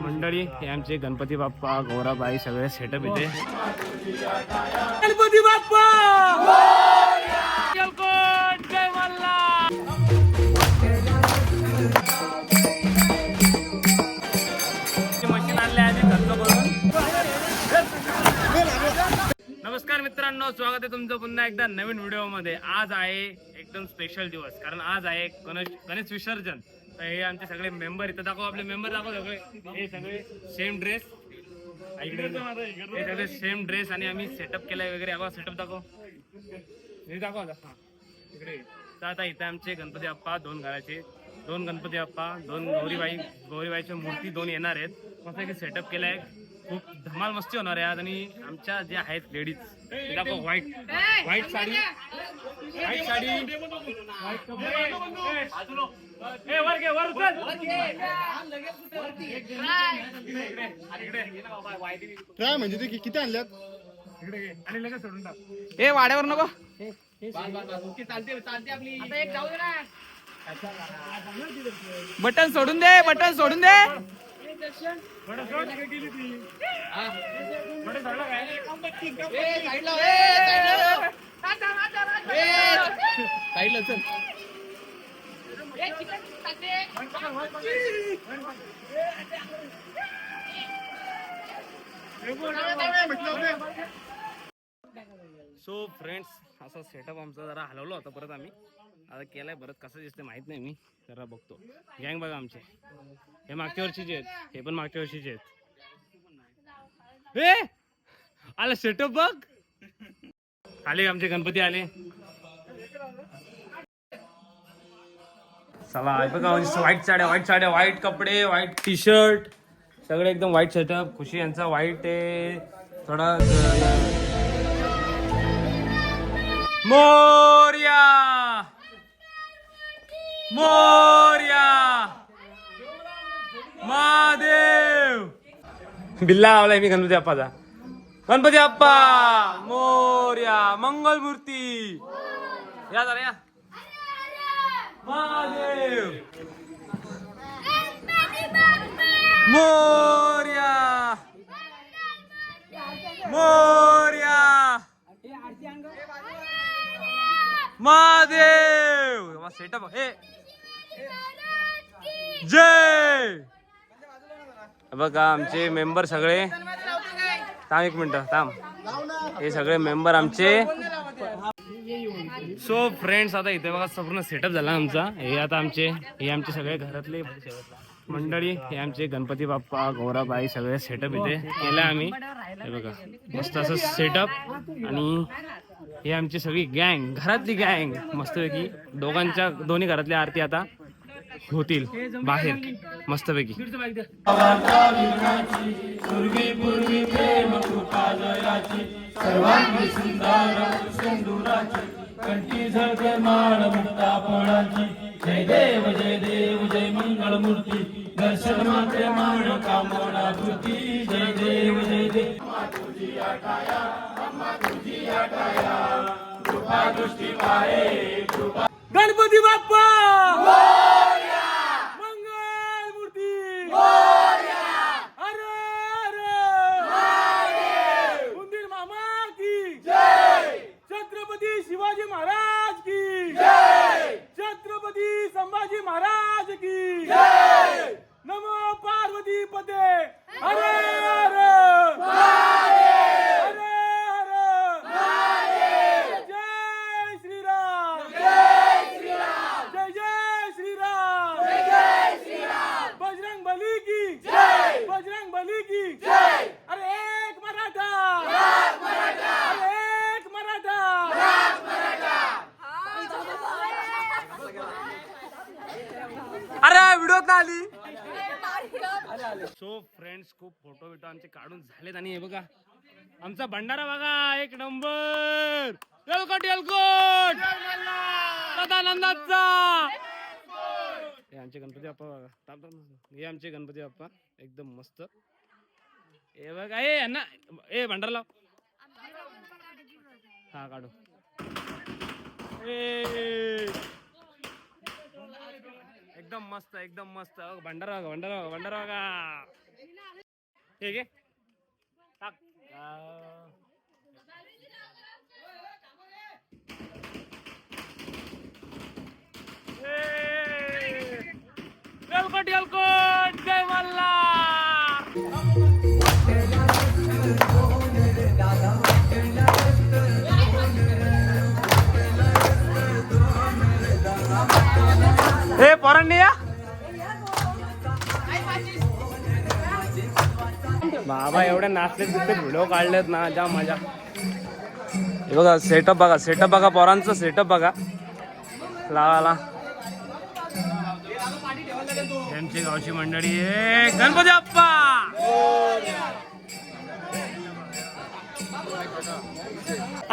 मंडळी हे आमचे गणपती बाप्पा गौराबाई सगळे सेटअप इथे. गणपती बाप्पा! मशीन आणले आधी करून नमस्कार मित्रांनो स्वागत आहे तुमचं पुन्हा एकदा नवीन व्हिडिओमध्ये. आज आहे एकदम स्पेशल दिवस. कारण आज आहे गणेश गणेश विसर्जन. तर हे आमचे सगळे मेंबर इथं दाखव आपले मेंबर दाखव सगळे. हे सगळे सेम ड्रेस इकडे हे सगळे सेम ड्रेस आणि आम्ही सेटअप केलाय वगैरे. अगो सेटअप दाखव. हे दाखव आता. इकडे. तर आता इथं आमचे गणपती बाप्पा दोन घराचे. दोन गणपती बाप्पा दोन गौरीबाई गौरीबाईच्या मूर्ती दोन येणार आहेत. मस्त की सेटअप केलाय. खूप धमाल मस्ती होणार आहे आज आणि आमच्या ज्या आहेत लेडीज दाखव white white sari. White sari. White कपडे. ए, वर घे, वर उचल. इकडे, इकडे. काय म्हणजे ते कि- किती आणल्यात. आणि लगेच सोडून टाक. ए वाड्यावर नको. बटन सोडून दे बटन सोडून दे. बरं, सोड. बरं, सोडलं काय? सो फ्रेंड्स असा सेटअप आमचा जरा हलवला होता परत आम्ही. आता केलाय परत. कसं दिसते माहीत नाही मी. जरा बघतो. गँग बघा आमचे. हे मागच्या वर्षीचे आहेत. हे पण मागच्या वर्षीचे आहेत. हे आला सेटअप बघ. आले आमचे गणपती आले. चला बघा म्हणजे व्हाईट साड्या व्हाईट साड्या व्हाईट कपडे व्हाईट टी शर्ट सगळे एकदम व्हाईट सेटअप खुशी यांचा व्हाईट आहे. थोडा मोर्या! मोर्या! महादेव! बिल्ला लावलाय मी गणपती बाप्पाचा. गणपती बाप्पा! मोर्या! मंगलमूर्ती! या जरा या. महादेव! मोर्या! मोर्या! महादेव! सेटअप हे जय! बघा आमचे मेंबर सगळे. थांब एक मिनिट थांब. हे सगळे मेंबर आमचे. सो फ्रेंड्स आता इथे बघा संपूर्ण सेटअप झाला आमचा. हे आता आमचे हे आमचे सगळे घरातले मंडळी हे आमचे गणपती बाप्पा गौराबाई सगळे सेटअप इथे केलं आम्ही. हे बघा मस्त असं सेटअप आणि हे आमची सगळी गँग घरातली गँग. मस्तपैकी दोघांच्या दोन्ही घरातल्या आरती आता होतील बाहेर. मस्तपैकी कंठी झळके माळ मुक्तापणाची जय देव जय देव जय मंगळ मूर्ती दर्शन मात्र मान कामना कृती जय देव जय देव. तुझी आटाया अम्मा तुझी आटाया गणपती बाप्पा मंगल मूर्ती अरे अरे उंदीर मामा की छत्रपती शिवाजी महाराज की छत्रपती संभाजी महाराज की नमो पार्वती पते अरे अरे अरे अरे जय श्रीराम जय जय श्रीराम बजरंग बली की बजरंग बली की अरे एक मराठा अरे एक मराठा अरे व्हिडिओ ना आली सो फ्रेंड्स खूप फोटो बिटो आमचे काढून झालेत आणि हे बघा आमचा भंडारा बघा एक नंबर. एलकोट एलकोट सदानंदाचा. हे आमचे गणपती बाप्पा बघा हे आमचे गणपती बाप्पा एकदम मस्त. हे बघा ए यांना ए भंडारा लाव. हा काढू. ए. एकदम मस्त एकदम मस्त. भंडारा भंडारा भंडारा बघा ठीक आहे टाक. एलकोट एलकोट जय मल्ला हे पोरांनी या. बाबा एवढे नाचले तिथे व्हिडिओ काढलेत ना जाम मजा. हे बघा सेटअप बघा सेटअप बघा पोरांचं सेटअप बघा. लावाला गावची मंडळी गणपती अप्पा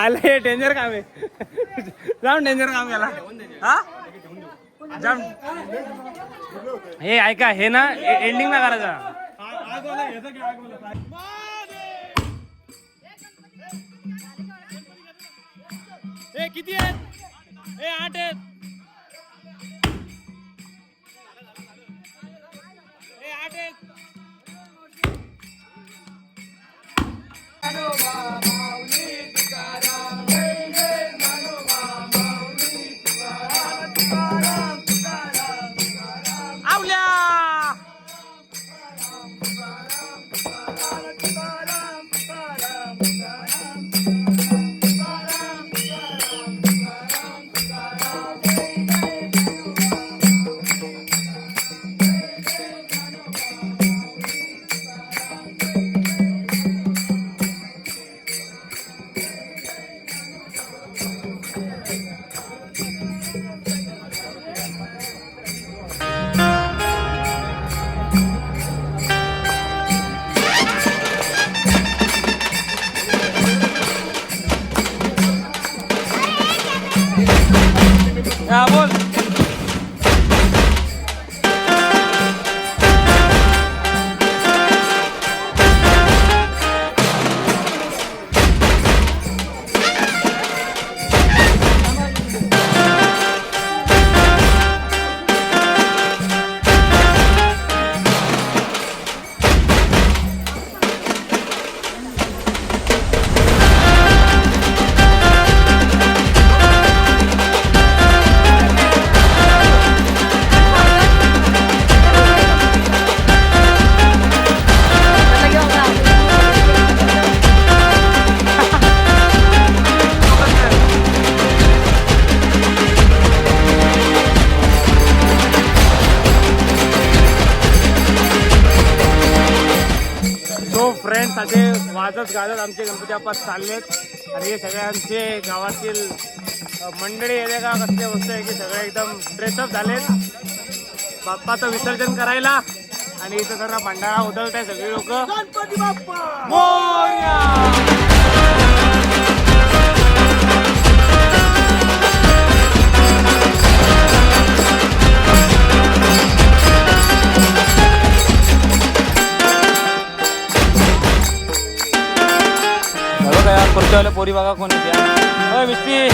आले डेंजर काम आहे. जाऊन डेंजर काम केला. हा? हे ऐका हे ना एंडिंग ना करायचं किती आहेत? ए आठ आहेत. आठ आहेत. गाजत आमचे गणपती बाप्पा चाललेत. आणि हे सगळे आमचे गावातील मंडळी येते का कसले वस्तू आहे की सगळे एकदम ड्रेसअप झालेत. बाप्पाचं विसर्जन करायला. आणि इथं जरा भंडारा उधळत आहे सगळी लोक. खुर्च्यावाल्या पोरी बघा कोण येते मिस्त्री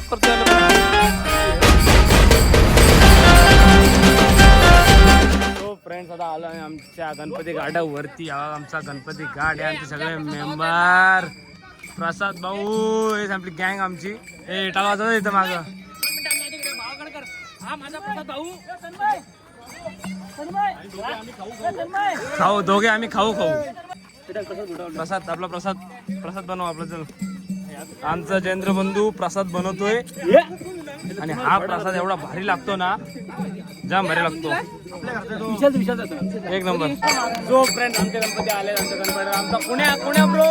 खुर्च्यावाल्या फ्रेंड्स आता आलो आहे आमच्या गणपती घाटावरती हा आमचा गणपती घाट आहे आमचे सगळे मेंबर प्रसाद भाऊ हे आपली गँग आमची ए टाळा वाजवत इथं माग खाऊ दोघे आम्ही खाऊ खाऊ प्रसाद आपला प्रसाद. प्रसाद बनव आपला चल. आमचा जयेंद्र बंधू प्रसाद बनवतोय. आणि हा प्रसाद एवढा भारी लागतो ना जाम भारी लागतो. एक नंबर. जो फ्रेंड आमचे गणपती आले आमच्या गणपती आमचा पुण्या पुण्या ब्रो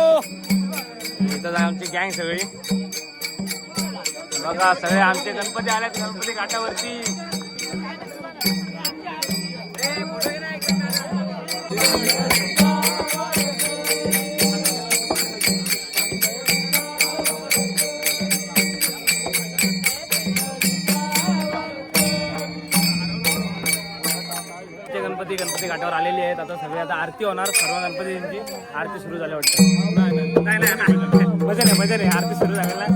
इथं आमची गँग सगळी. बघा सगळे आमचे गणपती आले गणपती घाटावरती. आता आरती होणार सर्व गणपतींची. आरती सुरू झाली वाटतं. नाही नाही नाही भजन आहे भजन आहे. आरती सुरू झालेला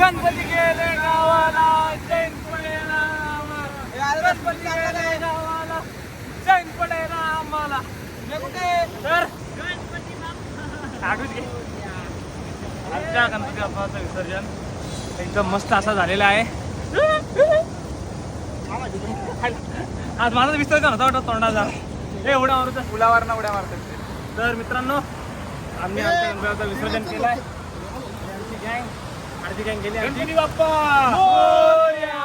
गणपती गेले गावाला जैन पडेना गणपती गेले गावाला जैन पडेना आम्हाला हे कुठे तर आठवत आजच्या गणपती बाप्पाचं विसर्जन. एकदम मस्त असा झालेला आहे. आज माझा विसर्जन होता वाटतं तोंडाचा? हे उड्या मारतो फुलावर ना उड्या मारतात तर मित्रांनो आम्ही आमच्या गणपतीचं विसर्जन केलंय. आमची गँग. आरती गँग गेली गणपती बाप्पा! मोरया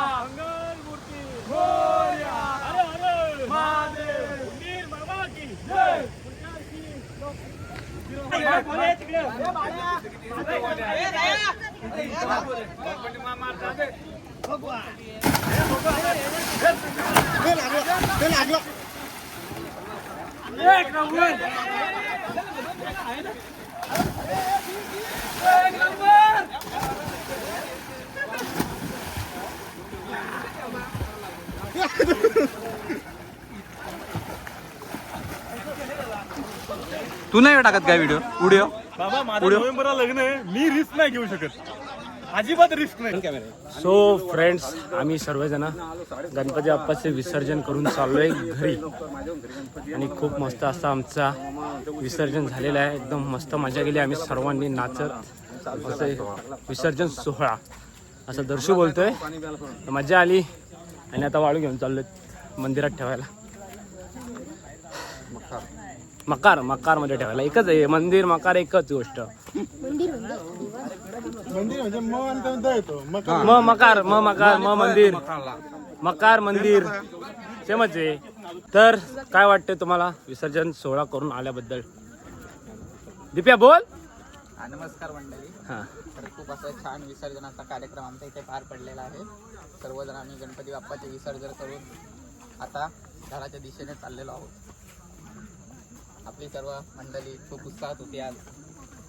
ते नाही टाकत काय व्हिडिओ व्हिडिओ बाबा माझं नोव्हेंबरला लग्न आहे. मी रिस्क नाही घेऊ शकत. अजिबात रिस्क नाही. सो फ्रेंड्स आम्ही सर्वजण गणपती बाप्पाचे विसर्जन करून चाललोय घरी. आणि खूप मस्त असा आमचा विसर्जन झालेला आहे. एकदम मस्त मजा गेली आम्ही सर्वांनी नाचत असं विसर्जन सोहळा असं दर्शू बोलतोय. मजा आली. आणि आता वाळू घेऊन चाललोय मंदिरात ठेवायला. मकार मकारमध्ये ठेवायला. एकच आहे मंदिर मकार एकच गोष्ट. मंदिर म्हणजे त्यानंतर येतो मग काय? म मकार म मकार म मंदिर मकार मंदिर सेमच आहे तर काय वाटते तुम्हाला विसर्जन सोहळा करून आल्याबद्दल दिप्या बोल हा, नमस्कार मंडळी हा तर खूप असा छान विसर्जनाचा कार्यक्रम आमच्या इथे पार पडलेला आहे. सर्वजण आम्ही गणपती बाप्पाचे विसर्जन करून आता घराच्या दिशेने चाललेलो आहोत. आपली सर्व मंडळी खूप उत्साहात होती आज.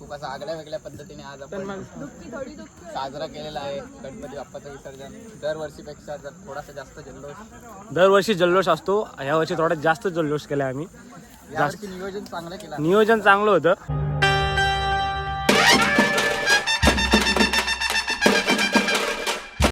खूप असा आगळ्या वेगळ्या पद्धतीने आज आपण साजरा केलेला आहे. गणपती बाप्पाचं विसर्जन. दरवर्षीपेक्षा जर थोडासा जास्त जल्लोष दरवर्षी जल्लोष असतो. ह्या वर्षी थोडा जास्त जल्लोष केलाय आम्ही. यावर्षी नियोजन चांगलं केलं. नियोजन चांगलं होतं.